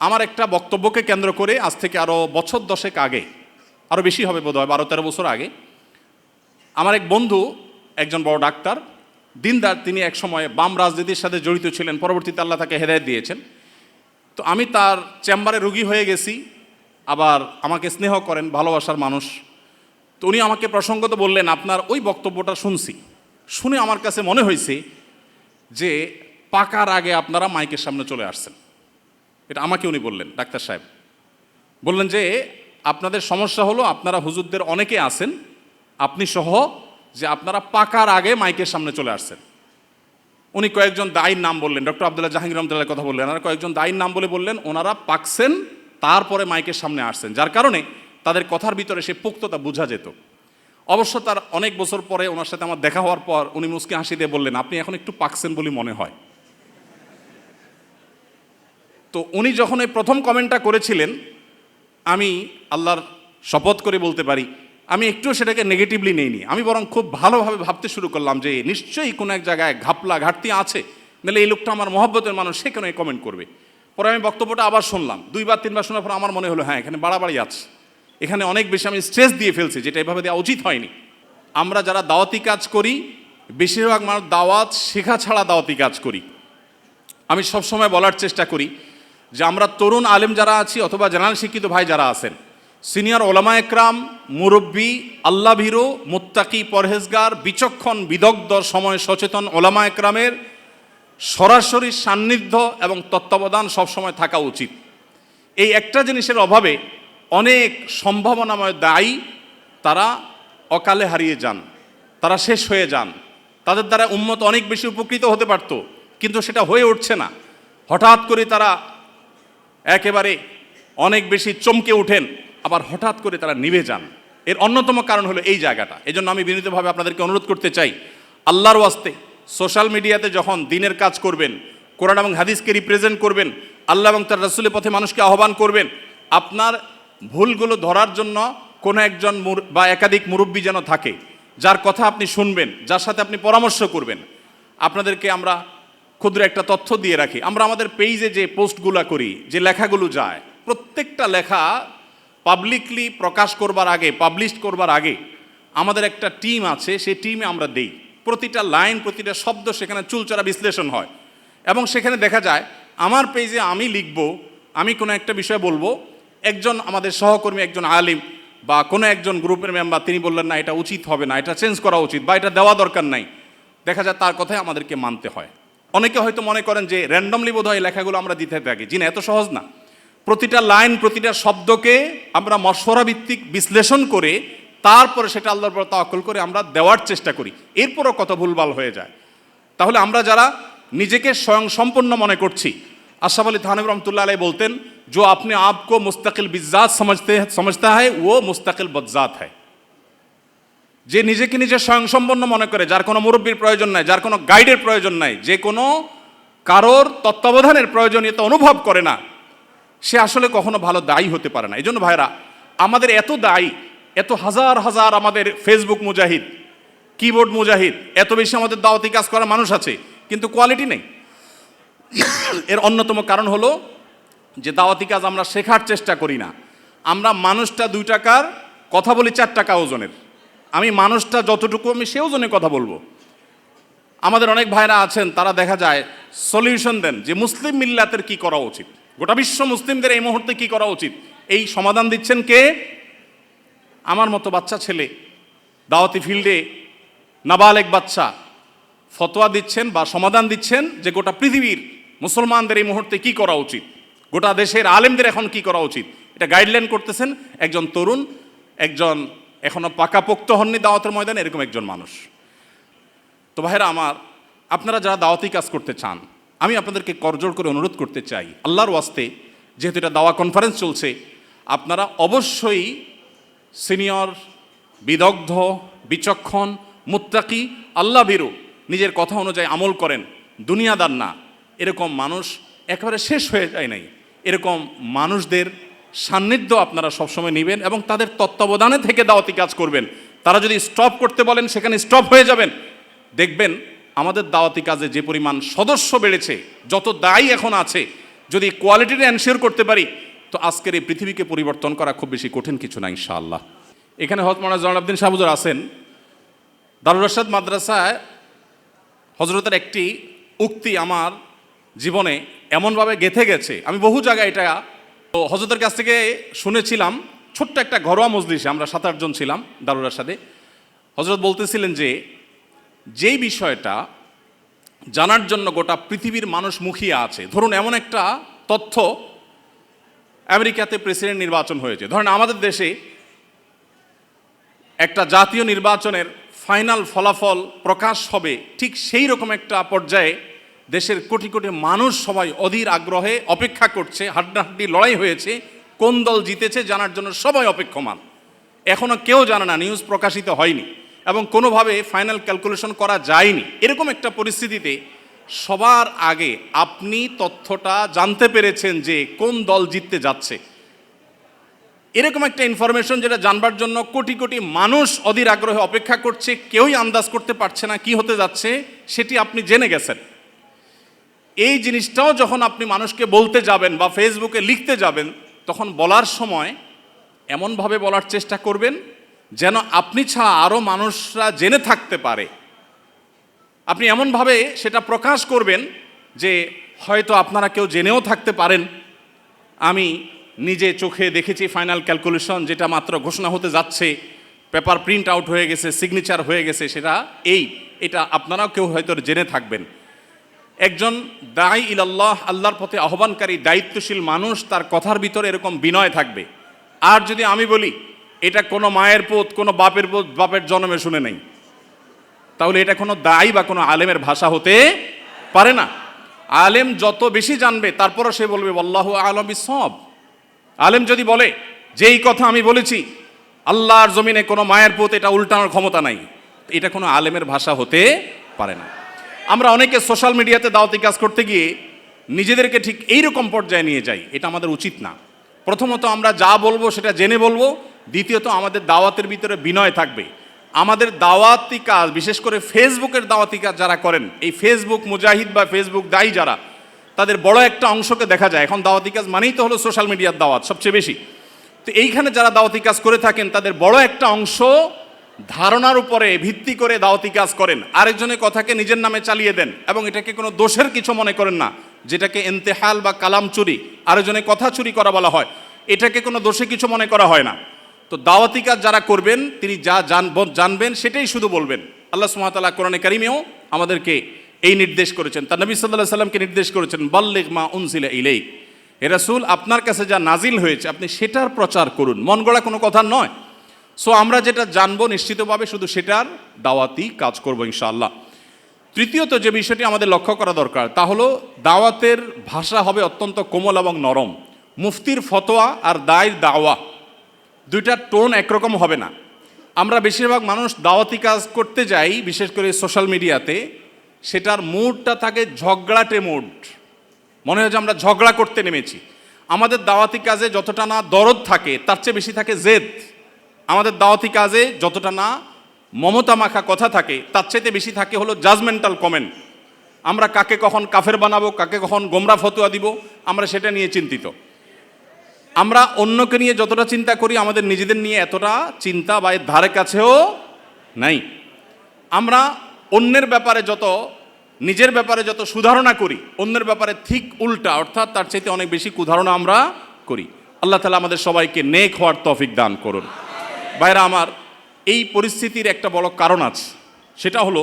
আমার একটা বক্তব্যকে কেন্দ্র করে আজ থেকে আরও বছর দশেক আগে আরও বেশি হবে বোধ হয় বারো তেরো বছর আগে, আমার এক বন্ধু, একজন বড় ডাক্তার, দিনদার, তিনি এক সময় বাম রাজনীতির সাথে জড়িত ছিলেন, পরবর্তীতে আল্লাহ তাকে হেদায়ত দিয়েছেন। তো আমি তার চেম্বারে রুগী হয়ে গেছি, আবার আমাকে স্নেহ করেন, ভালোবাসার মানুষ। তো উনি আমাকে প্রসঙ্গত বললেন, আপনার ওই বক্তব্যটা শুনছি। শুনে আমার কাছে মনে হয়েছে যে, পাকার আগে আপনারা মাইকের সামনে চলে আসছেন। এটা আমাকে উনি বললেন, ডাক্তার সাহেব। বললেন যে, আপনাদের সমস্যা হলো আপনারা হুজুরদের অনেকে আছেন, আপনি সহ যে আপনারা পাকার আগে মাইকের সামনে চলে আসছেন। উনি কয়েকজন দায়ীর নাম বললেন, ডক্টর আবদুল্লাহ জাহাঙ্গীর রহমতুল্লাহ কথা বললেন, আর কয়েকজন দায়ীর নাম বলে বললেন, ওনারা পাকছেন, তারপরে মাইকের সামনে আসছেন, যার কারণে তাদের কথার ভিতরে সে পোক্ততা বোঝা যেত। অবশ্য তার অনেক বছর পরে ওনার সাথে আমার দেখা হওয়ার পর উনি মুসকে হাসি দিয়ে বললেন, আপনি এখন একটু পাকছেন বলে মনে হয়। তো উনি যখন এই প্রথম কমেন্টটা করেছিলেন, আমি আল্লাহর শপথ করে বলতে পারি, আমি একটু সেটাকে নেগেটিভলি নেইনি। আমি বরং খুব ভালোভাবে ভাবতে শুরু করলাম যে নিশ্চয়ই কোনো এক জায়গায় ঘাপলা ঘাটতি আছে, নাহলে এই লোকটা আমার মহব্বতের মানুষ, সে কেন কমেন্ট করবে? পরে আমি বক্তব্যটা আবার শুনলাম। দুইবার, তিনবার শোনার পর আমার মনে হলো হ্যাঁ এখানে বাড়াবাড়ি আছে। এখানে অনেক বেশি আমি স্ট্রেস দিয়ে ফেলছি, যেটা এভাবে দেওয়া উচিত হয়নি। আমরা যারা দাওয়াতি কাজ করি, বেশিরভাগ মানুষ দাওয়াত শেখা ছাড়া দাওয়াতি কাজ করি। আমি সবসময় বলার চেষ্টা করি যে আমরা তরুণ আলেম যারা আছি অথবা জেনারেল শিক্ষিত ভাই যারা আছেন, সিনিয়র ওলামা একরাম, মুরব্বী আল্লাহ ভীরু মুত্তাকি, পরহেজগার, বিচক্ষণ, বিদগ্ধ, সময় সচেতন ওলামা একরামের সরাসরি সান্নিধ্য এবং তত্ত্বাবধান সবসময় থাকা উচিত। এই একটা জিনিসের অভাবে অনেক সম্ভাবনাময় দায়ী তারা অকালে হারিয়ে যান, তারা শেষ হয়ে যান। তাদের দ্বারা উন্মত অনেক বেশি উপকৃত হতে পারত, কিন্তু সেটা হয়ে উঠছে না। হঠাৎ করে তারা একেবারে অনেক বেশি চমকে ওঠেন, আবার হঠাৎ করে তারা নিভে যান। এর অন্যতম কারণ হলো এই জায়গাটা। এই জন্য আমি বিনীতভাবে আপনাদেরকে অনুরোধ করতে চাই, আল্লাহর ওয়াস্তে সোশ্যাল মিডিয়াতে যখন দিনের কাজ করবেন, কোরআন এবং হাদিসকে রিপ্রেজেন্ট করবেন, আল্লাহ এবং তার রাসুলের পথে মানুষকে আহ্বান করবেন, আপনার ভুলগুলো ধরার জন্য কোনো একজন বা একাধিক মুরব্বী যেন থাকে, যার কথা আপনি শুনবেন, যার সাথে আপনি পরামর্শ করবেন। আপনাদেরকে আমরা ক্ষুদ্র একটা তথ্য দিয়ে রাখি। আমরা আমাদের পেজে যে পোস্টগুলো করি, যে লেখাগুলো যায়, প্রত্যেকটা লেখা পাবলিকলি প্রকাশ করবার আগে পাবলিশ করবার আগে আমাদের একটা টিম আছে, সেই টিমে আমরা দেই। প্রতিটা লাইন প্রতিটা শব্দ সেখানে চুলচড়া বিশ্লেষণ হয়। এবং সেখানে দেখা যায়, আমার পেজে আমি লিখব, আমি কোনো একটা বিষয় বলব, একজন আমাদের সহকর্মী, একজন আলিম, বা কোনো একজন গ্রুপের মেম্বার তিনি বললেন, না, এটা উচিত হবে না, এটা চেঞ্জ করা উচিত, বা এটা দেওয়া দরকার নাই। দেখা যায়, তার কথাই আমাদেরকে মানতে হয়। অনেকে হয়তো মনে করেন যে র্যান্ডমলি বোধ হয় লেখাগুলো আমরা দিতে থাকি জি না এত সহজ না প্রতিটা লাইন প্রতিটা শব্দকে আমরা মশওয়ারা ভিত্তিক বিশ্লেষণ করে তারপরে সেটা আল্লাহর পর তাওয়াক্কুল করে আমরা দেওয়ার চেষ্টা করি এরপরও কত ভুলভাল হয়ে যায় তাহলে আমরা যারা নিজেকে স্বয়ং সম্পন্ন মনে করছি আশরাফ আলী থানব রহমতুল্লাহ আলাই বলতেন जो अपने आप को मुस्तकिल बिजात समझते समझता है वो मुस्तकिल बज्जात है যে নিজেকে নিজে স্বয়ংসম্পন্ন মনে করে, যার কোনো মুরব্বীর প্রয়োজন নাই, যার কোনো গাইডের প্রয়োজন নাই, যে কোনো কারোর তত্ত্বাবধানের প্রয়োজনীয়তা অনুভব করে না, সে আসলে কখনো ভালো দায়ী হতে পারে না। এই জন্য ভাইরা আমাদের এত দায়ী, এত হাজার হাজার আমাদের ফেসবুক মুজাহিদ কিবোর্ড মুজাহিদ, এত বেশি আমাদের দাওয়াতি কাজ করা মানুষ আছে, কিন্তু কোয়ালিটি নেই। এর অন্যতম কারণ হলো যে দাওয়াতি কাজ আমরা শেখার চেষ্টা করি না। আমরা মানুষটা দুই টাকার, কথা বলি চার টাকা ওজনের। আমি মানুষটা যতটুকু আমি সেও ওজনে কথা বলব। আমাদের অনেক ভাইরা আছেন, তারা দেখা যায় সলিউশন দেন যে মুসলিম মিল্লাতের কি করা উচিত? গোটা বিশ্ব মুসলিমদের এই মুহূর্তে কি করা উচিত? এই সমাধান দিচ্ছেন কে? আমার মতো বাচ্চা ছেলে, দাওয়াতি ফিল্ডে নাবালেক বাচ্চা ফতোয়া দিচ্ছেন বা সমাধান দিচ্ছেন যে গোটা পৃথিবীর মুসলমানদের এই মুহূর্তে কি করা উচিত? গোটা দেশের আলেমদের এখন কি করা উচিত? এটা গাইডলাইন করতেছেন একজন তরুণ, একজন এখনও পাকাপোক্ত হননি দাওয়াতের ময়দানে এরকম একজন মানুষ। তো ভাইরা আমার, আপনারা যারা দাওয়াতি কাজ করতে চান, আমি আপনাদেরকে করজোর করে অনুরোধ করতে চাই, আল্লাহর ওয়াস্তে যেহেতু এটা দাওয়া কনফারেন্স চলছে, আপনারা অবশ্যই সিনিয়র, বিদগ্ধ, বিচক্ষণ, মুত্তাকি, আল্লাহ বিরু নিজের কথা অনুযায়ী আমল করেন, দুনিয়াদার না, এরকম মানুষ একেবারে শেষ হয়ে যায় নাই। এরকম মানুষদের সান্নিধ্য আপনারা সবসময় নেবেন এবং তাদের তত্ত্বাবধানে থেকে দাওয়াতি কাজ করবেন। তারা যদি স্টপ করতে বলেন, সেখানে স্টপ হয়ে যাবেন। দেখবেন, আমাদের দাওয়াতি কাজে যে পরিমাণ সদস্য বেড়েছে, যত দায়ী এখন আছে, যদি কোয়ালিটিটা এনশিওর করতে পারি, তো আজকের এই পৃথিবীকে পরিবর্তন করা খুব বেশি কঠিন কিছু না, ইনশাআল্লাহ। এখানে হজরত মৌলানা জয়নাবদ্দিন সাহুজুর আছেন। দারুল রশাদ মাদ্রাসায় হজরতের একটি উক্তি আমার জীবনে এমনভাবে গেথে গেছে। আমি বহু জায়গায় এটা তো হজরতের কাছ থেকে শুনেছিলাম, ছোট্ট একটা ঘরোয়া মজলিসে আমরা সাত, আটজন ছিলাম দারুল সাথে হজরত বলতেছিলেন যে, যেই বিষয়টা জানার জন্য গোটা পৃথিবীর মানুষ মুখিয়ে আছে, ধরুন এমন একটা তথ্য আমেরিকাতে প্রেসিডেন্ট নির্বাচন হয়েছে। ধরেন আমাদের দেশে একটা জাতীয় নির্বাচনের ফাইনাল ফলাফল প্রকাশ হবে ঠিক সেই রকম একটা পর্যায়ে দেশের কোটি কোটি মানুষ সবাই অধীর আগ্রহে অপেক্ষা করছে, হাড্ডাহাড্ডি লড়াই হয়েছে, কোন দল জিতেছে জানার জন্য সবাই অপেক্ষমান। এখনও কেউ জানে না, নিউজ প্রকাশিত হয়নি এবং কোনোভাবে ফাইনাল ক্যালকুলেশন করা যায়নি। এরকম একটা পরিস্থিতিতে সবার আগে আপনি তথ্যটা জানতে পেরেছেন যে কোন দল জিততে যাচ্ছে। এরকম একটা ইনফরমেশন যেটা জানবার জন্য কোটি কোটি মানুষ অধীর আগ্রহে অপেক্ষা করছে, কেউই আন্দাজ করতে পারছে না কি হতে যাচ্ছে, সেটি আপনি জেনে গেছেন। এই জিনিসটাও যখন আপনি মানুষকে বলতে যাবেন বা ফেসবুকে লিখতে যাবেন, তখন বলার সময় এমনভাবে বলার চেষ্টা করবেন যেন আপনি ছাড়া আরও মানুষরা জেনে থাকতে পারে। আপনি এমনভাবে সেটা প্রকাশ করবেন যে হয়তো আপনারা কেউ জেনেও থাকতে পারেন। আমি নিজে চোখে দেখেছি ফাইনাল ক্যালকুলেশন যেটা মাত্র ঘোষণা হতে যাচ্ছে, পেপার প্রিন্ট আউট হয়ে গেছে, সিগনেচার হয়ে গেছে, সেটা এই, এটা আপনারাও কেউ হয়তো জেনে থাকবেন। একজন দায় ইলাল্লাহ, আল্লাহর পথে আহ্বানকারী, দায়িত্বশীল মানুষ, তার কথার ভিতরে এরকম বিনয় থাকবে। আর যদি আমি বলি, এটা কোনো মায়ের পোত, কোনো বাপের পোত, বাপের জন্মে শুনে নেই, তাহলে এটা কোনো দায়ী বা কোনো আলেমের ভাষা হতে পারে না। আলেম যত বেশি জানবে, তারপরও সে বলবে আল্লাহ আলম সব আলেম যদি বলে যে এই কথা আমি বলেছি, আল্লাহর জমিনে কোনো মায়ের পোত, এটা উল্টানোর ক্ষমতা নাই। এটা কোনো আলেমের ভাষা হতে পারে না। আমরা অনেকে সোশ্যাল মিডিয়াতে দাওয়াতি কাজ করতে গিয়ে নিজেদেরকে ঠিক এই রকম পর্যায়ে নিয়ে যাই, এটা আমাদের উচিত না। প্রথমত আমরা যা বলব সেটা জেনে বলব, দ্বিতীয়ত আমাদের দাওয়াতের ভিতরে বিনয় থাকবে। আমাদের দাওয়াতি কাজ, বিশেষ করে ফেসবুকের দাওয়াতি কাজ যারা করেন, এই ফেসবুক মুজাহিদ বা ফেসবুক দায়ী যারা, তাদের বড় একটা অংশকে দেখা যায়। এখন দাওয়াতি কাজ মানেই তো হলো সোশ্যাল মিডিয়ার দাওয়াত সবচেয়ে বেশি। তো এইখানে যারা দাওয়াতি কাজ করে থাকেন, তাদের বড় একটা অংশ ধারণার উপরে ভিত্তি করে দাওয়াতি কাজ করেন। আরেকজনের কথাকে নিজের নামে চালিয়ে দেন এবং এটাকে কোনো দোষের কিছু মনে করেন না, যেটাকে এন্তেহাল বা কালাম চুরি, আরেকজনের কথা চুরি করা বলা হয়। এটাকে কোনো দোষে কিছু মনে করা হয় না। তো দাওয়াতি কাজ যারা করবেন, তিনি যা জানব- জানবেন সেটাই শুধু বলবেন। আল্লাহ সুমাতাল্লাহ কোরআনে কারিমেও আমাদেরকে এই নির্দেশ করেছেন। তার নবী সাল্লাহ সাল্লামকে নির্দেশ করেছেন, বাল্লেগ মা উনসিলা ইলেই এ রাসূল, আপনার কাছে যা নাজিল হয়েছে, আপনি সেটার প্রচার করুন। মন গড়া কোনো কথা নয়। সো আমরা যেটা জানব নিশ্চিতভাবে শুধু সেটার দাওয়াতি কাজ করব ইনশাআল্লাহ। তৃতীয়ত যে বিষয়টি আমাদের লক্ষ্য করা দরকার, তা হলো দাওয়াতের ভাষা হবে অত্যন্ত কোমল এবং নরম। মুফতির ফতোয়া আর দায়ের দাওয়া দুইটার টোন একরকম হবে না। আমরা বেশিরভাগ মানুষ দাওয়াতি কাজ করতে যাই, বিশেষ করে সোশ্যাল মিডিয়াতে। সেটার মুডটা থাকে ঝগড়াটে মুড। মনে হয় যে আমরা ঝগড়া করতে নেমেছি। আমাদের দাওয়াতি কাজে যতটা না দরদ থাকে, তার চেয়ে বেশি থাকে জেদ। আমাদের দাওয়াতি কাজে যতটা না মমতা মাখা কথা থাকে, তার চাইতে বেশি থাকে হলো জাজমেন্টাল কমেন্ট আমরা কাকে কখন কাফের বানাবো, কাকে কখন গোমরা ফতুয়া দিব, আমরা সেটা নিয়ে চিন্তিত। আমরা অন্যকে নিয়ে যতটা চিন্তা করি, আমাদের নিজেদের নিয়ে এতটা চিন্তা বা এর ধারে কাছেও নাই। আমরা অন্যের ব্যাপারে যত, নিজের ব্যাপারে যত সুধারণা করি, অন্যের ব্যাপারে ঠিক উল্টা, অর্থাৎ তার চাইতে অনেক বেশি কুধারণা আমরা করি। আল্লাহ তালা আমাদের সবাইকে নেক হওয়ার তফিক দান করুন। বাইরা আমার এই পরিস্থিতির একটা বড় কারণ আছে। সেটা হলো